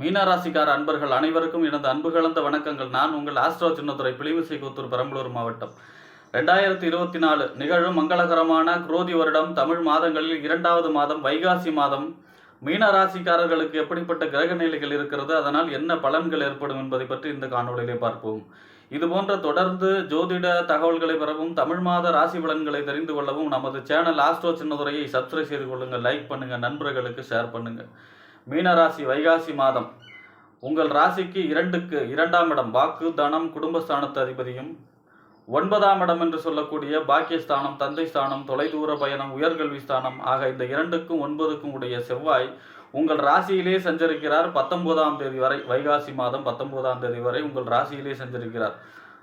மீனராசிக்கார அன்பர்கள் அனைவருக்கும் எனது அன்பு கலந்த வணக்கங்கள். நான் உங்கள் ஆஸ்ட்ரோ சின்னத்துறை பிளிவிசை கூத்தூர் பெரம்பலூர் மாவட்டம். ரெண்டாயிரத்தி இருபத்தி நாலு நிகழும் மங்களகரமான குரோதி வருடம் தமிழ் மாதங்களில் இரண்டாவது மாதம் வைகாசி மாதம். மீனராசிக்காரர்களுக்கு எப்படிப்பட்ட கிரக நிலைகள் இருக்கிறது? அதனால் என்ன பலன்கள் ஏற்படும் என்பதை பற்றி இந்த காணொலியிலே பார்ப்போம். இதுபோன்ற தொடர்ந்து ஜோதிட தகவல்களை பெறவும் தமிழ் மாத ராசி பலன்களை தெரிந்து கொள்ளவும் நமது சேனல் ஆஸ்ட்ரோ சின்னதுரையை சப்ஸ்கிரைப் செய்து கொள்ளுங்கள். லைக் பண்ணுங்கள் நண்பர்களுக்கு ஷேர் பண்ணுங்கள் மீனராசி வைகாசி மாதம். உங்கள் ராசிக்கு இரண்டுக்கு இரண்டாம் இடம் வாக்கு தனம் குடும்பஸ்தானத்து அதிபதியும். ஒன்பதாம் இடம் என்று சொல்லக்கூடிய பாக்கியஸ்தானம் தந்தை ஸ்தானம் தொலைதூர பயணம் உயர்கல்வி ஸ்தானம் ஆக இந்த இரண்டுக்கும் ஒன்பதுக்கும் உடைய செவ்வாய் உங்கள் ராசியிலே சஞ்சரிக்கிறார் பத்தொன்பதாம் தேதி வரை. வைகாசி மாதம் பத்தொன்பதாம் தேதி வரை உங்கள் ராசியிலே சஞ்சரிக்கிறார்.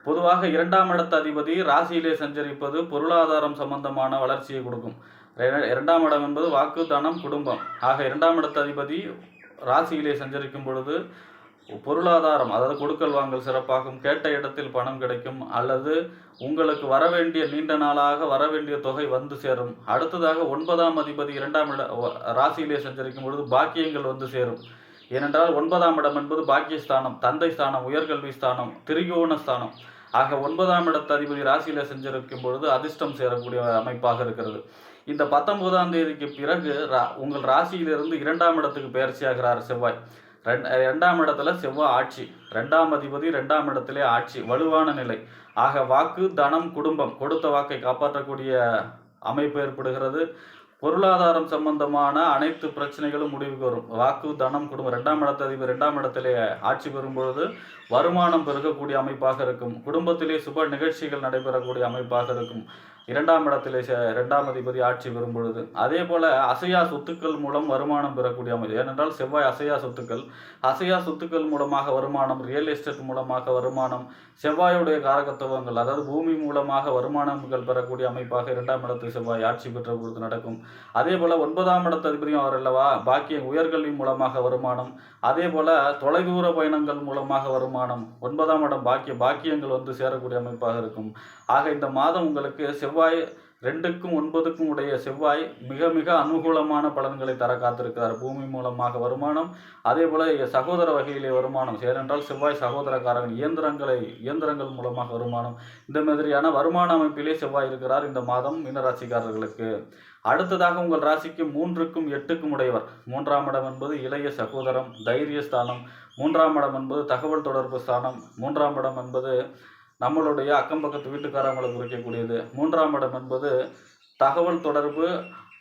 பொதுவாக இரண்டாம் இடத்து அதிபதி ராசியிலே சஞ்சரிப்பது பொருளாதாரம் சம்பந்தமான வளர்ச்சியை கொடுக்கும். இரண்டாம் இடம் என்பது வாக்கு தனம் குடும்பம். ஆக இரண்டாம் இடத்ததிபதி ராசியிலே சஞ்சரிக்கும் பொழுது பொருளாதாரம் அதாவது கொடுக்கல் வாங்கல் சிறப்பாகும் கேட்ட இடத்தில் பணம் கிடைக்கும் அல்லது உங்களுக்கு வரவேண்டிய நீண்ட நாளாக வர வேண்டிய தொகை வந்து சேரும். அடுத்ததாக ஒன்பதாம் அதிபதி இரண்டாம் இட ராசியிலே சஞ்சரிக்கும் பொழுது பாக்கியங்கள் வந்து சேரும். ஏனென்றால் ஒன்பதாம் இடம் என்பது பாக்கியஸ்தானம் தந்தை ஸ்தானம் உயர்கல்வி ஸ்தானம் திரிகோண ஸ்தானம். ஆக ஒன்பதாம் இடத்த அதிபதி ராசியில செஞ்சிருக்கும் பொழுது அதிர்ஷ்டம் சேரக்கூடிய அமைப்பாக இருக்கிறது. இந்த பத்தொன்பதாம் தேதிக்கு பிறகு ரா- உங்கள் ராசியிலிருந்து இரண்டாம் இடத்துக்கு பயிற்சியாகிறார் செவ்வாய். ரெண்- ரெண்டாம் இடத்துல செவ்வாய் ஆட்சி ரெண்டாம் அதிபதி ரெண்டாம் இடத்திலே ஆட்சி வலுவான நிலை. ஆக வாக்கு தனம் குடும்பம் கொடுத்த வாக்கை காப்பாற்றக்கூடிய அமைப்பு ஏற்படுகிறது. பொருளாதாரம் சம்பந்தமான அனைத்து பிரச்சனைகளும் முடிவுக்கு வரும். வாக்கு தனம் குடும்பம் ரெண்டாம் இடத்து அதிபர் ரெண்டாம் இடத்திலே ஆட்சி பெறும் பொழுது வருமானம் பெருகக்கூடிய அமைப்பாக இருக்கும். குடும்பத்திலே சுப நிகழ்ச்சிகள் நடைபெறக்கூடிய அமைப்பாக இருக்கும். இரண்டாம் இடத்திலே இரண்டாம் அதிபதி ஆட்சி பெறும் பொழுது அதே போல அசையா சொத்துக்கள் மூலம் வருமானம் பெறக்கூடிய அமைப்பு ஏனென்றால் செவ்வாய் அசையா சொத்துக்கள் அசையா சொத்துக்கள் மூலமாக வருமானம் ரியல் எஸ்டேட் மூலமாக வருமானம் செவ்வாயுடைய காரகத்துவங்கள் அதாவது பூமி மூலமாக வருமானங்கள் பெறக்கூடிய அமைப்பாக இரண்டாம் இடத்தில் செவ்வாய் ஆட்சி பெற்ற பொழுது நடக்கும். அதே போல ஒன்பதாம் இடத்து அதிபதியும் அவர் அல்லவா பாக்கிய உயர்கல்வி மூலமாக வருமானம் அதே போல தொலைதூர பயணங்கள் மூலமாக வருமானம் ஒன்பதாம் இடம் பாக்கிய பாக்கியங்கள் வந்து சேரக்கூடிய அமைப்பாக இருக்கும். ஆக இந்த மாதம் உங்களுக்கு செவ்வாய் செவ்வாய் ரெண்டுக்கும் ஒன்பதுக்கும் உடைய செவ்வாய் மிக மிக அனுகூலமான பலன்களை தர காத்திருக்கிறார். பூமி மூலமாக வருமானம் அதே போல சகோதர வகையிலே வருமானம். ஏனென்றால் செவ்வாய் சகோதரக்காரன் இயந்திரங்களை இயந்திரங்கள் மூலமாக வருமானம். இந்த மாதிரியான வருமான அமைப்பிலே செவ்வாய் இருக்கிறார் இந்த மாதம் மீனராசிக்காரர்களுக்கு. அடுத்ததாக உங்கள் ராசிக்கு மூன்றுக்கும் எட்டுக்கும் உடையவர். மூன்றாம் இடம் என்பது இளைய சகோதரம் தைரிய ஸ்தானம். மூன்றாம் இடம் என்பது தகவல் தொடர்பு ஸ்தானம். மூன்றாம் இடம் என்பது நம்மளுடைய அக்கம் பக்கத்து வீட்டுக்காரங்களை குறிக்கக்கூடியது மூன்றாம் இடம் என்பது தகவல் தொடர்பு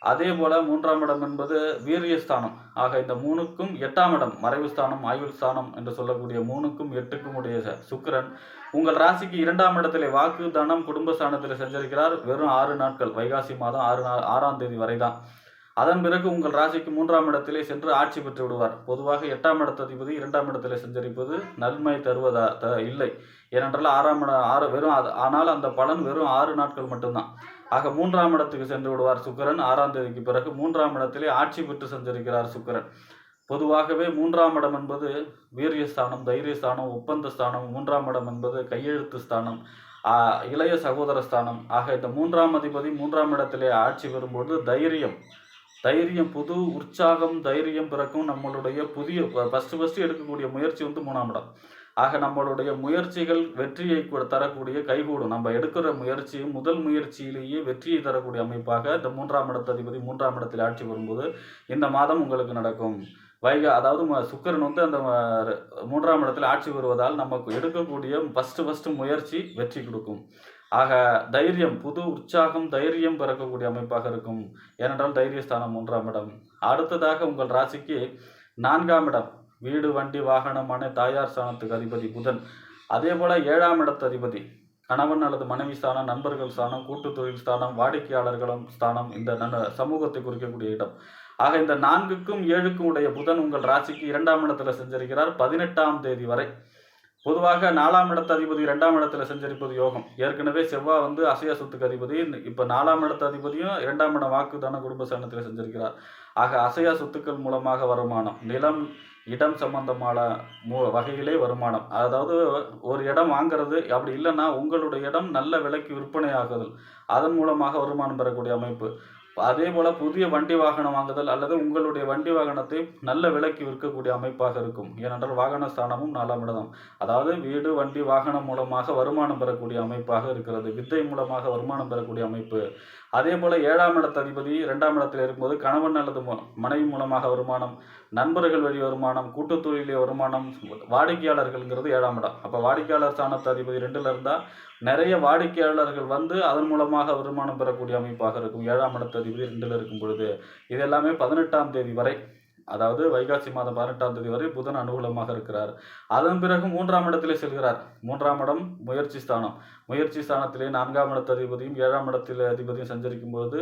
அதே போல மூன்றாம் இடம் என்பது வீரியஸ்தானம். ஆக இந்த மூணுக்கும் எட்டாம் இடம் மறைவு ஸ்தானம் ஆயுள் ஸ்தானம் என்று சொல்லக்கூடிய மூணுக்கும் எட்டுக்கும் உடைய சுக்கரன் சுக்கிரன். உங்கள் ராசிக்கு இரண்டாம் இடத்திலே வாக்கு தனம் குடும்ப ஸ்தானத்தில் சஞ்சரிக்கிறார் வெறும் ஆறு நாட்கள் வைகாசி மாதம் ஆறு நா ஆறாம் தேதி வரை தான் அதன் பிறகு உங்கள் ராசிக்கு மூன்றாம் இடத்திலே சென்று ஆட்சி பெற்று விடுவார். பொதுவாக எட்டாம் இடத்து அதிபதி இரண்டாம் இடத்திலே சஞ்சரிப்பது நன்மை தருவதா த இல்லை. ஏனென்றால் ஆறாம் ஆறு வெறும் அது ஆனால் அந்த பலன் வெறும் ஆறு நாட்கள் மட்டும்தான். ஆக மூன்றாம் இடத்துக்கு சென்று விடுவார் சுக்கரன். ஆறாம் தேதிக்கு பிறகு மூன்றாம் இடத்திலே ஆட்சி பெற்று சென்றிருக்கிறார் சுக்கிரன். பொதுவாகவே மூன்றாம் இடம் என்பது வீரியஸ்தானம் தைரியஸ்தானம் ஒப்பந்த ஸ்தானம் மூன்றாம் இடம் என்பது கையெழுத்து ஸ்தானம் இளைய சகோதர ஸ்தானம். ஆக இந்த மூன்றாம் அதிபதி மூன்றாம் இடத்திலே ஆட்சி பெறும்போது தைரியம் தைரியம் புது உற்சாகம் தைரியம் பிறக்கும் நம்மளுடைய புதிய ஃபஸ்ட்டு ஃபஸ்ட்டு எடுக்கக்கூடிய முயற்சி வந்து மூணாம் இடம். ஆக நம்மளுடைய முயற்சிகள் வெற்றியை தரக்கூடிய கைகூடும். நம்ம எடுக்கிற முயற்சி முதல் முயற்சியிலேயே வெற்றியை தரக்கூடிய அமைப்பாக இந்த மூன்றாம் இடத்ததிபதி மூன்றாம் இடத்தில் ஆட்சி வரும்போது இந்த மாதம் உங்களுக்கு நடக்கும். வைகா அதாவது சுக்கரன் வந்து அந்த மூன்றாம் இடத்தில் ஆட்சி வருவதால் நமக்கு எடுக்கக்கூடிய ஃபஸ்ட்டு ஃபஸ்ட்டு முயற்சி வெற்றி கொடுக்கும். ஆக தைரியம் புது உற்சாகம் தைரியம் பிறக்கக்கூடிய அமைப்பாக இருக்கும். ஏனென்றால் தைரியஸ்தானம் மூன்றாம் இடம். அடுத்ததாக உங்கள் ராசிக்கு நான்காம் இடம். வீடு வண்டி வாகனமான தாயார் ஸ்தானத்துக்கு அதிபதி புதன். அதே போல ஏழாம் இடத்து அதிபதி. கணவன் அல்லது மனைவி ஸ்தானம் நண்பர்கள் ஸ்தானம் கூட்டு தொழில் ஸ்தானம் வாடிக்கையாளர்களும் ஸ்தானம் இந்த சமூகத்தை குறிக்கக்கூடிய இடம். ஆக இந்த நான்குக்கும் ஏழுக்கும் உடைய புதன் உங்கள் ராசிக்கு இரண்டாம் இடத்துல செஞ்சிருக்கிறார் பதினெட்டாம் தேதி வரை. பொதுவாக நாலாம் இடத்து அதிபதி இரண்டாம் இடத்துல செஞ்சிருப்பது யோகம். ஏற்கனவே செவ்வாய் வந்து அசைய சொத்துக்கு அதிபதி இப்போ நாலாம் இடத்து அதிபதியும் இரண்டாம் இடம் வாக்குதான குடும்ப சனத்தில் செஞ்சிருக்கிறார் ஆக அசையா சொத்துக்கள் மூலமாக வருமானம் நிலம் இடம் சம்பந்தமான மூ வகையிலே வருமானம். அதாவது ஒரு இடம் வாங்குறது அப்படி இல்லைன்னா உங்களுடைய இடம் நல்ல விலைக்கு விற்பனை ஆகுதல். அதன் மூலமாக வருமானம் பெறக்கூடிய அமைப்பு. அதே போல புதிய வண்டி வாகனம் வாங்குதல் அல்லது உங்களுடைய வண்டி வாகனத்தை நல்ல விலைக்கு விற்கக்கூடிய அமைப்பாக இருக்கும். ஏனென்றால் வாகன ஸ்தானமும் நாலாம் இடம் அதாவது வீடு வண்டி வாகனம் மூலமாக வருமானம் பெறக்கூடிய அமைப்பாக இருக்கிறது. வித்தை மூலமாக வருமானம் பெறக்கூடிய அமைப்பு. அதே போல ஏழாம் இடத்து அதிபதி இரண்டாம் இடத்தில் இருக்கும்போது கணவன் அல்லது மனைவி மூலமாக வருமானம் நண்பர்கள் வழி வருமானம் கூட்டுத் தொழிலே வருமானம் வாடிக்கையாளர்கள்ங்கிறது ஏழாம் இடம். அப்போ வாடிக்கையாளர் ஸ்தானத்து அதிபதி ரெண்டுல இருந்தால் நிறைய வாடிக்கையாளர்கள் வந்து அதன் மூலமாக வருமானம் பெறக்கூடிய அமைப்பாக இருக்கும். ஏழாம் இடத்து அதிபதி ரெண்டில் இருக்கும் பொழுது இது எல்லாமே பதினெட்டாம் தேதி வரை அதாவது வைகாசி மாதம் பதினெட்டாம் தேதி வரை புதன் அனுகூலமாக இருக்கிறார். அதன் பிறகு மூன்றாம் இடத்திலே செல்கிறார். மூன்றாம் இடம் முயற்சி ஸ்தானம். முயற்சி ஸ்தானத்திலே நான்காம் இடத்து அதிபதியும் ஏழாம் இடத்தில் அதிபதியும் சஞ்சரிக்கும் பொழுது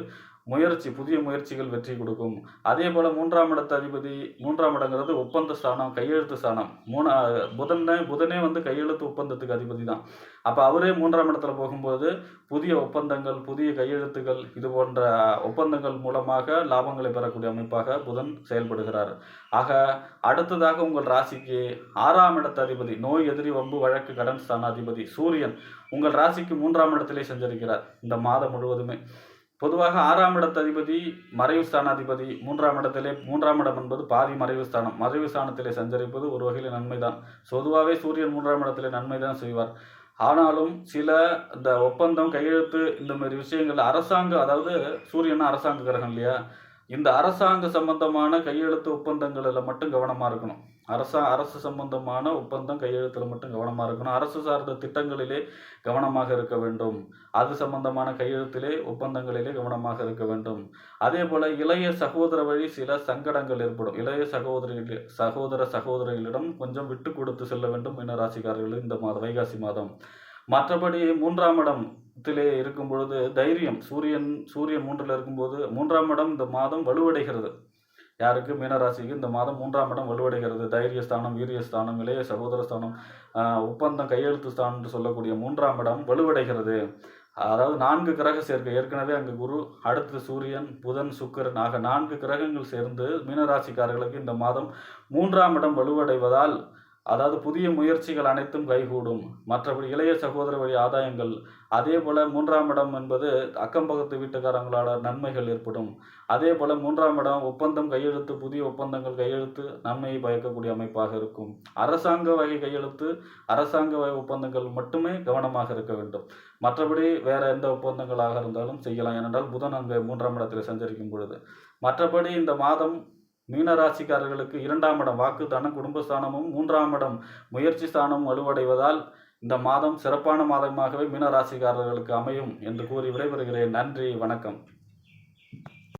முயற்சி புதிய முயற்சிகள் வெற்றி கொடுக்கும். அதே போல மூன்றாம் இடத்து அதிபதி மூன்றாம் இடங்கிறது ஒப்பந்த ஸ்தானம் கையெழுத்து ஸ்தானம். மூணா புதனே புதனே வந்து கையெழுத்து ஒப்பந்தத்துக்கு அதிபதி தான். அப்போ அவரே மூன்றாம் இடத்துல போகும்போது புதிய ஒப்பந்தங்கள் புதிய கையெழுத்துகள் இது போன்ற ஒப்பந்தங்கள் மூலமாக லாபங்களை பெறக்கூடிய அமைப்பாக புதன் செயல்படுகிறார். ஆக அடுத்ததாக உங்கள் ராசிக்கு ஆறாம் இடத்து அதிபதி நோய் எதிரி வம்பு வழக்கு கடன் ஸ்தான அதிபதி சூரியன் உங்கள் ராசிக்கு மூன்றாம் இடத்திலே செஞ்சிருக்கிறார் இந்த மாதம் முழுவதுமே. பொதுவாக ஆறாம் இடத்து அதிபதி மறைவு ஸ்தானாதிபதி மூன்றாம் இடத்திலே மூன்றாம் இடம் என்பது பாதி மறைவு ஸ்தானம். மறைவு ஸ்தானத்திலே சஞ்சரிப்பது ஒரு வகையில் நன்மைதான். பொதுவாகவே சூரியன் மூன்றாம் இடத்திலே நன்மை தான் செய்வார். ஆனாலும் சில இந்த ஒப்பந்தம் கையெழுத்து இந்த மாதிரி விஷயங்கள் அரசாங்க அதாவது சூரியன் அரசாங்க கிரகம் இல்லையா? இந்த அரசாங்க சம்பந்தமான கையெழுத்து ஒப்பந்தங்களில் மட்டும் கவனமாக இருக்கணும். அரசா அரசு சம்பந்தமான ஒப்பந்தம் கையெழுத்தில் மட்டும் கவனமாக இருக்கணும். அரசு சார்ந்த திட்டங்களிலே கவனமாக இருக்க வேண்டும். அது சம்பந்தமான கையெழுத்திலே ஒப்பந்தங்களிலே கவனமாக இருக்க வேண்டும். அதே போல் இளைய சகோதர வழி சில சங்கடங்கள் ஏற்படும். இளைய சகோதரி சகோதர சகோதரிகளிடம் கொஞ்சம் விட்டு கொடுத்து செல்ல வேண்டும் மீனராசிக்காரர்கள் இந்த மாதம் வைகாசி மாதம். மற்றபடி மூன்றாம் இடத்திலே இருக்கும் பொழுது தைரியம் சூரியன் சூரியன் மூன்றில் இருக்கும்போது மூன்றாம் இடம் இந்த மாதம் வலுவடைகிறது. யாருக்கு? மீனராசிக்கு. இந்த மாதம் மூன்றாம் இடம் வலுவடைகிறது. தைரியஸ்தானம் வீரியஸ்தானம் இளைய சகோதரஸ்தானம் ஒப்பந்தம் கையெழுத்து ஸ்தானம் என்று சொல்லக்கூடிய மூன்றாம் இடம் வலுவடைகிறது. அதாவது நான்கு கிரக சேர்க்கை. ஏற்கனவே அங்கு குரு அடுத்து சூரியன் புதன் சுக்கரன். ஆக நான்கு கிரகங்கள் சேர்ந்து மீனராசிக்காரர்களுக்கு இந்த மாதம் மூன்றாம் இடம் வலுவடைவதால் அதாவது புதிய முயற்சிகள் அனைத்தும் கைகூடும். மற்றபடி இளைய சகோதர வழி ஆதாயங்கள் அதே போல மூன்றாம் இடம் என்பது அக்கம் பக்கத்து வீட்டுக்காரங்களோட நன்மைகள் ஏற்படும். அதே போல மூன்றாம் இடம் ஒப்பந்தம் கையெழுத்து புதிய ஒப்பந்தங்கள் கையெழுத்து நன்மையை பயக்கக்கூடிய அமைப்பாக இருக்கும். அரசாங்க வகை கையெழுத்து அரசாங்க வகை ஒப்பந்தங்கள் மட்டுமே கவனமாக இருக்க வேண்டும். மற்றபடி வேற எந்த ஒப்பந்தங்களாக இருந்தாலும் செய்யலாம். ஏனென்றால் புதன் அங்கே மூன்றாம் இடத்தில் சஞ்சரிக்கும் பொழுது. மற்றபடி இந்த மாதம் மீனராசிக்காரர்களுக்கு இரண்டாம் இடம் வாக்குத்தானம் குடும்பஸ்தானமும் மூன்றாம் இடம் முயற்சி ஸ்தானமும் வலுவடைவதால் இந்த மாதம் சிறப்பான மாதமாகவே மீனராசிக்காரர்களுக்கு அமையும் என்று கூறி விடைபெறுகிறேன். நன்றி வணக்கம்.